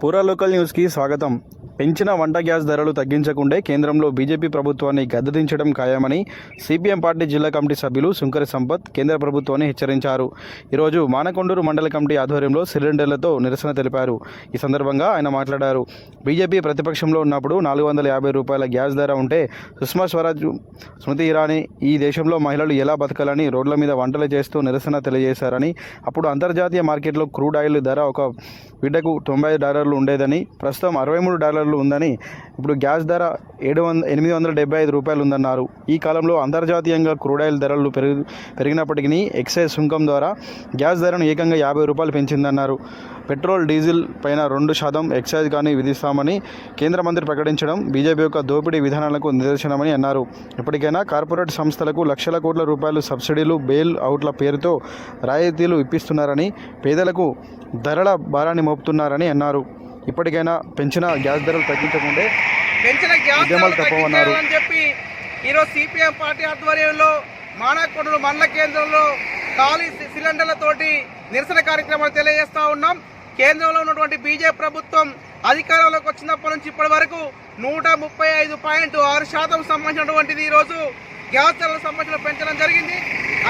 పూరా లోకల్ న్యూస్కి స్వాగతం. పెంచిన వంట గ్యాస్ ధరలు తగ్గించకుండే కేంద్రంలో బీజేపీ ప్రభుత్వాన్ని గద్దదించడం ఖాయమని సిపిఎం పార్టీ జిల్లా కమిటీ సభ్యులు సుంకరి సంపత్ కేంద్ర ప్రభుత్వాన్ని హెచ్చరించారు. ఈరోజు మానకొండూరు మండల కమిటీ ఆధ్వర్యంలో సిలిండర్లతో నిరసన తెలిపారు. ఈ సందర్భంగా ఆయన మాట్లాడారు. బీజేపీ ప్రతిపక్షంలో ఉన్నప్పుడు నాలుగు వందల యాభై రూపాయల గ్యాస్ ధర ఉంటే సుష్మా స్వరాజ్ స్మృతి ఇరానీ ఈ దేశంలో మహిళలు ఎలా బతకాలని రోడ్ల మీద వంటలు చేస్తూ నిరసన తెలియజేశారని అప్పుడు అంతర్జాతీయ మార్కెట్లో క్రూడ్ ఆయిల్ ధర ఒక బిడ్డకు తొంభై డాలర్లు ఉండేదని ప్రస్తుతం అరవై మూడు డాలర్లు ఉందని ఇప్పుడు గ్యాస్ ధర ఏడు వంద ఎనిమిది వందల డెబ్బై ఐదు రూపాయలు ఉందన్నారు. ఈ కాలంలో అంతర్జాతీయంగా క్రూడాయిల్ ధరలు పెరుగు పెరిగినప్పటికీ ఎక్సైజ్ సుంకం ద్వారా గ్యాస్ ధరను ఏకంగా యాభై రూపాయలు పెంచిందన్నారు. పెట్రోల్ డీజిల్ పైన రెండు శాతం ఎక్సైజ్ కానీ విధిస్తామని కేంద్ర మంత్రి ప్రకటించడం బీజేపీ యొక్క దోపిడీ విధానాలకు నిదర్శనమని అన్నారు ఇప్పటికైనా కార్పొరేట్ సంస్థలకు లక్షల కోట్ల రూపాయలు సబ్సిడీలు బెయిల్ అవుట్ల పేరుతో రాయితీలు ఇప్పిస్తున్నారని పేదలకు ధరల భారాన్ని మోపుతున్నారని అన్నారు ఇప్పటికైనా పెంచిన గ్యాస్ ధరలు తగ్గించకుంటే పెంచిన గ్యాస్ ఉద్యమాలు తప్పవన్నారు. ఈరోజు సిపిఎం పార్టీ ఆధ్వర్యంలో మానకొండలు మండల కేంద్రంలో ఖాళీ సిలిండర్లతోటి నిరసన కార్యక్రమాలు తెలియజేస్తా ఉన్నాం. కేంద్రంలో ఉన్నటువంటి బీజేపీ ప్రభుత్వం అధికారంలోకి వచ్చినప్పటి నుంచి ఇప్పటి వరకు నూట ముప్పై ఐదు పాయింట్ ఆరు శాతం సంబంధించినటువంటిది ఈరోజు గ్యాస్ ధరలకు సంబంధించిన పెంచడం జరిగింది.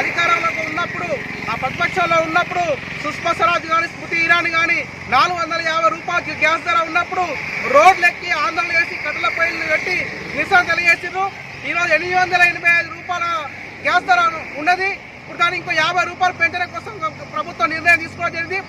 అధికారంలోకి ఉన్నప్పుడు ఆ ప్రతిపక్షాల్లో ఉన్నప్పుడు సుష్మా స్వరాజ్ కానీ స్మృతి ఇరానీ కానీ నాలుగు వందల యాభై రూపాయలకి గ్యాస్ ధర ఉన్నప్పుడు రోడ్లు ఎక్కి ఆందోళన చేసి కట్టెల పైలు పెట్టి నిరసన తెలియజేసారు ఈరోజు ఎనిమిది వందల ఎనభై ఐదు రూపాయల గ్యాస్ ధర ఉన్నది. ఇప్పుడు దాన్ని ఇంకో యాభై రూపాయలు పెంచడం నిర్ణయం తీసుకోవడం జరిగింది.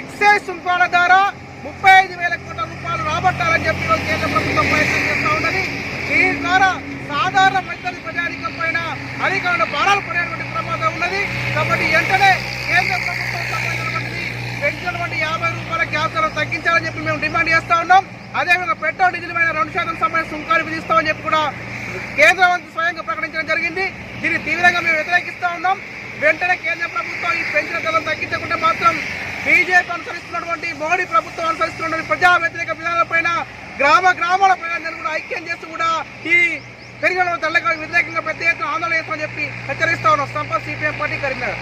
ఎక్సైజ్ సుంకాల ద్వారా ముప్పై ఐదు వేల కోట్ల రూపాయలు రాబట్టాలని చెప్పి కేంద్ర ప్రభుత్వం ప్రయత్నం చేస్తూ ఉన్నది. దీని ద్వారా సాధారణ మధ్యతరగతి ప్రజానికం పైన అనేకమైన భారాలు పడేటువంటి ప్రమాదం ఉన్నది. కాబట్టి వెంటనే కేంద్ర ప్రభుత్వం సంబంధించినటువంటిది వంటి యాభై రూపాయల గ్యాస్ తగ్గించాలని చెప్పి మేము డిమాండ్ చేస్తా ఉన్నాం. అదేవిధంగా పెట్రోల్ డీజిల్ పైన రెండు శాతం సమయం సుంకాలు విధిస్తామని చెప్పి కూడా కేంద్ర మంత్రి స్వయంగా ప్రకటించడం జరిగింది. దీన్ని తీవ్రంగా మేము వ్యతిరేకిస్తూ ఉన్నాం. వెంటనే కేంద్ర ప్రభుత్వం ఈ పెన్షన్ ధరలు తగ్గించకుంటే మాత్రం బీజేపీ అనుసరిస్తున్నటువంటి మోడీ ప్రభుత్వం అనుసరిస్తున్నటువంటి ప్రజా వ్యతిరేక విధానాలపైన గ్రామ గ్రామాల ప్రజలందరూ కూడా ఐక్యం చేస్తూ కూడా ఈ పెరిగిన తెల్లగా వ్యతిరేకంగా పెద్ద ఎత్తున ఆందోళన చేస్తామని చెప్పి హెచ్చరిస్తా ఉన్నాం. Sampath CPM party Karimnagar.